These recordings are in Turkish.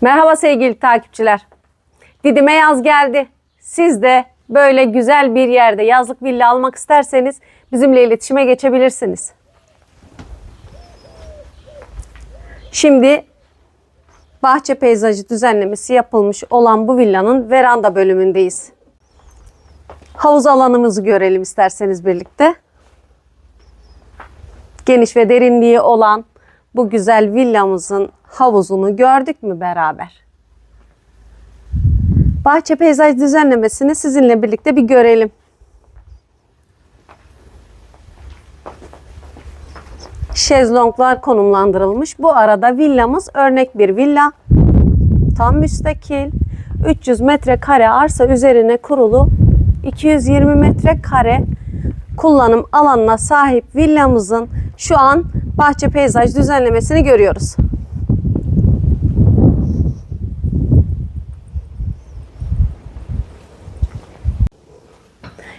Merhaba sevgili takipçiler. Didim'e yaz geldi. Siz de böyle güzel bir yerde yazlık villa almak isterseniz bizimle iletişime geçebilirsiniz. Şimdi bahçe peyzajı düzenlemesi yapılmış olan bu villanın veranda bölümündeyiz. Havuz alanımızı görelim isterseniz birlikte. Geniş ve derinliği olan bu güzel villamızın havuzunu gördük mü beraber? Bahçe peyzaj düzenlemesini sizinle birlikte bir görelim. Şezlonglar konumlandırılmış. Bu arada villamız örnek bir villa. Tam müstakil. 300 metrekare arsa üzerine kurulu 220 metrekare kullanım alanına sahip villamızın şu an bahçe peyzaj düzenlemesini görüyoruz.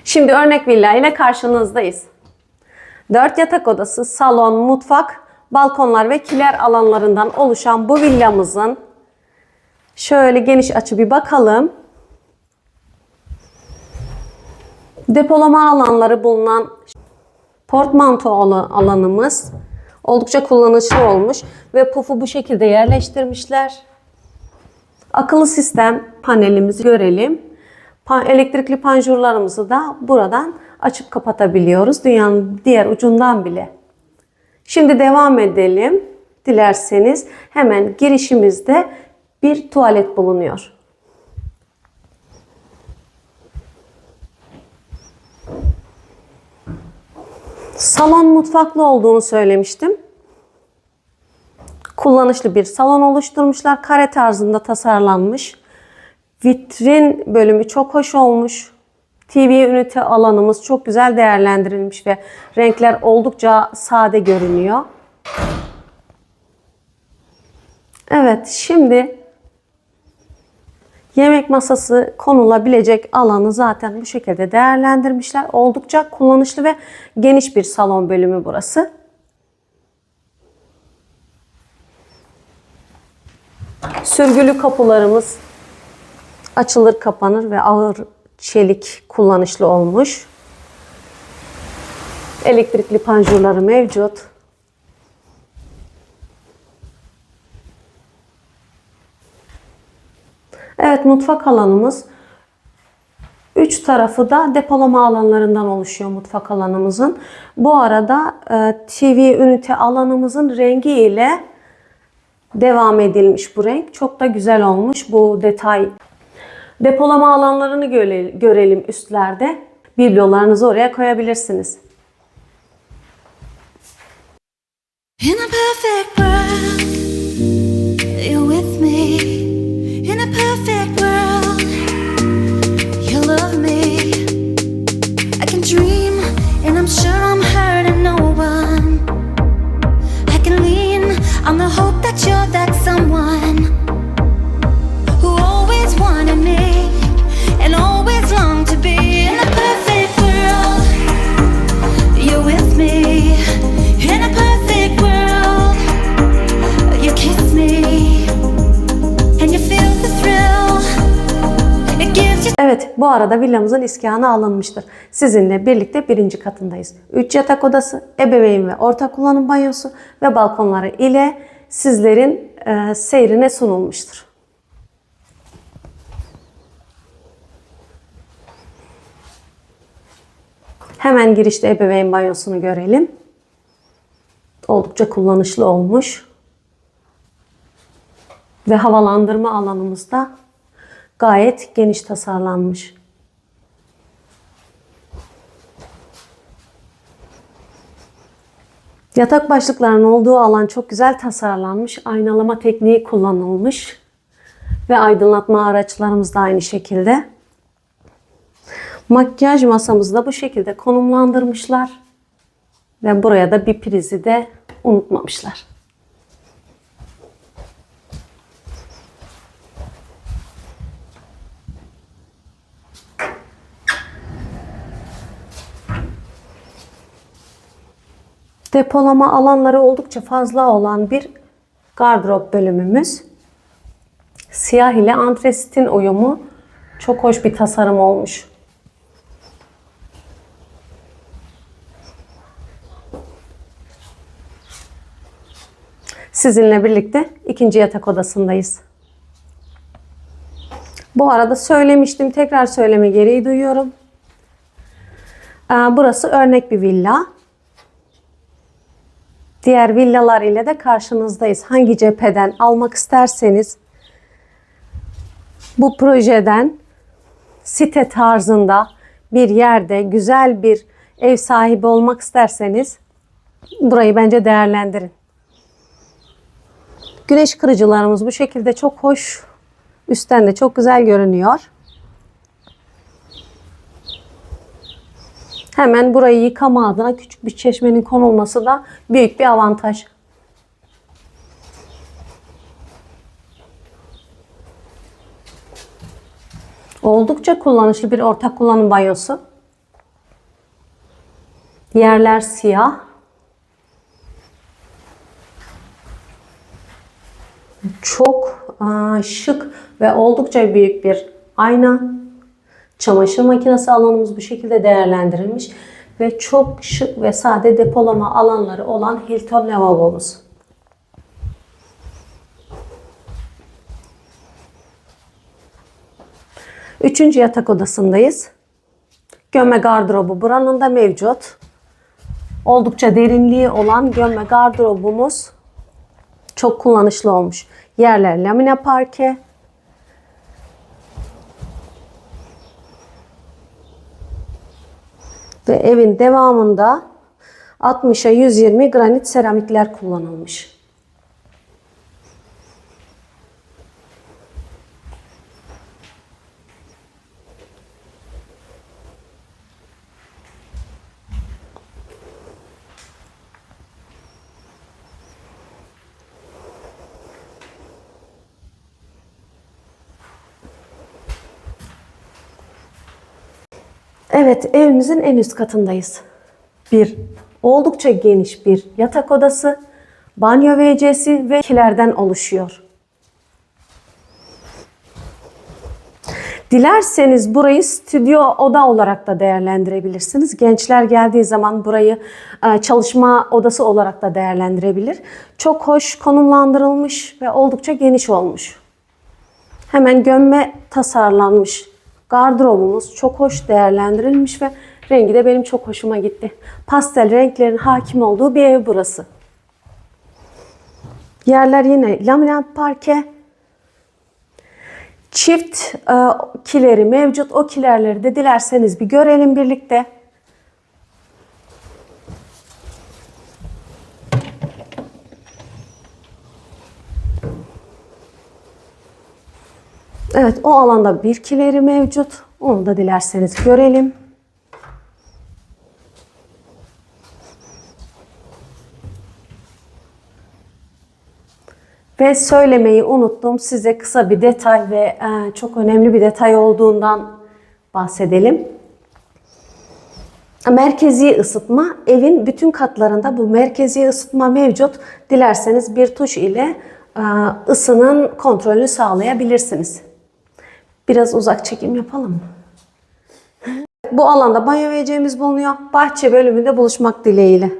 Şimdi örnek villa ile karşınızdayız. 4 yatak odası, salon, mutfak, balkonlar ve kiler alanlarından oluşan bu villamızın şöyle geniş açı bir bakalım. Depolama alanları bulunan portmanto alan- alanımız oldukça kullanışlı olmuş ve pufu bu şekilde yerleştirmişler. Akıllı sistem panelimizi görelim. Elektrikli panjurlarımızı da buradan açıp kapatabiliyoruz. Dünyanın diğer ucundan bile. Şimdi devam edelim. Dilerseniz hemen girişimizde bir tuvalet bulunuyor. Salon mutfaklı olduğunu söylemiştim. Kullanışlı bir salon oluşturmuşlar. Kare tarzında tasarlanmış. Vitrin bölümü çok hoş olmuş. TV ünite alanımız çok güzel değerlendirilmiş ve renkler oldukça sade görünüyor. Evet, şimdi yemek masası konulabilecek alanı zaten bu şekilde değerlendirmişler. Oldukça kullanışlı ve geniş bir salon bölümü burası. Sürgülü kapılarımız açılır kapanır ve ağır çelik kullanışlı olmuş. Elektrikli panjurları mevcut. Evet mutfak alanımız. Üç tarafı da depolama alanlarından oluşuyor mutfak alanımızın. Bu arada e, TV ünite alanımızın rengi ile devam edilmiş bu renk. Çok da güzel olmuş bu detay. Depolama alanlarını göre- görelim üstlerde. Biblolarınızı oraya koyabilirsiniz. In a perfect world, Evet bu arada villamızın iskanı alınmıştır. Sizinle birlikte birinci katındayız. 3 yatak odası, ebeveyn ve ortak kullanım banyosu ve balkonları ile sizlerin e, seyrine sunulmuştur. Hemen girişte ebeveyn banyosunu görelim. Oldukça kullanışlı olmuş. Ve havalandırma alanımız da gayet geniş tasarlanmış. Yatak başlıklarının olduğu alan çok güzel tasarlanmış. Aynalama tekniği kullanılmış. Ve aydınlatma araçlarımız da aynı şekilde. Makyaj masamızı da bu şekilde konumlandırmışlar. Ve buraya da bir prizi de unutmamışlar. Depolama alanları oldukça fazla olan bir gardırop bölümümüz. Siyah ile antresitin uyumu çok hoş bir tasarım olmuş. Sizinle birlikte ikinci yatak odasındayız. Bu arada söylemiştim, tekrar söyleme gereği duyuyorum. Ee, Burası örnek bir villa. Diğer villalar ile de karşınızdayız. Hangi cepheden almak isterseniz bu projeden site tarzında bir yerde güzel bir ev sahibi olmak isterseniz burayı bence değerlendirin. Güneş kırıcılarımız bu şekilde çok hoş. Üstten de çok güzel görünüyor. Hemen burayı yıkama adına küçük bir çeşmenin konulması da büyük bir avantaj. Oldukça kullanışlı bir ortak kullanım banyosu. Yerler siyah. Çok şık ve oldukça büyük bir ayna. Çamaşır makinesi alanımız bu şekilde değerlendirilmiş ve çok şık ve sade depolama alanları olan Hilton lavabomuz. Üçüncü yatak odasındayız. Gömme gardırobu buranın da mevcut. Oldukça derinliği olan gömme gardırobumuz çok kullanışlı olmuş. Yerler lamine parke. Ve evin devamında 60'a 120 granit seramikler kullanılmış. Evet, evimizin en üst katındayız. Bir oldukça geniş bir yatak odası, banyo WC'si ve kilerden oluşuyor. Dilerseniz burayı stüdyo oda olarak da değerlendirebilirsiniz. Gençler geldiği zaman burayı e, çalışma odası olarak da değerlendirebilir. Çok hoş konumlandırılmış ve oldukça geniş olmuş. Hemen gömme tasarlanmış. Gardırobumuz çok hoş değerlendirilmiş ve rengi de benim çok hoşuma gitti. Pastel renklerin hakim olduğu bir ev burası. Yerler yine laminat parke. Çift e, kileri mevcut. O kilerleri de dilerseniz bir görelim birlikte. Evet o alanda bir kileri mevcut. Onu da dilerseniz görelim. Ve söylemeyi unuttum. Size kısa bir detay ve e, çok önemli bir detay olduğundan bahsedelim. Merkezi ısıtma evin bütün katlarında bu merkezi ısıtma mevcut. Dilerseniz bir tuş ile e, ısının kontrolünü sağlayabilirsiniz. Biraz uzak çekim yapalım mı? Bu alanda banyo vereceğimiz bulunuyor. Bahçe bölümünde buluşmak dileğiyle.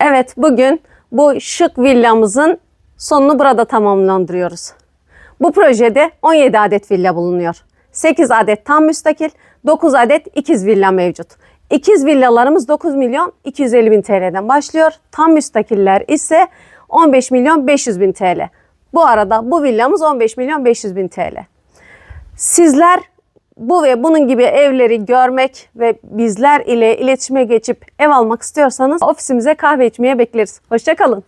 Evet bugün bu şık villamızın sonunu burada tamamlandırıyoruz. Bu projede 17 adet villa bulunuyor. 8 adet tam müstakil, 9 adet ikiz villa mevcut. İkiz villalarımız 9 milyon 250 bin TL'den başlıyor. Tam müstakiller ise 15 milyon 500 bin TL. Bu arada bu villamız 15 milyon 500 bin TL. Sizler bu ve bunun gibi evleri görmek ve bizler ile iletişime geçip ev almak istiyorsanız ofisimize kahve içmeye bekleriz. Hoşçakalın.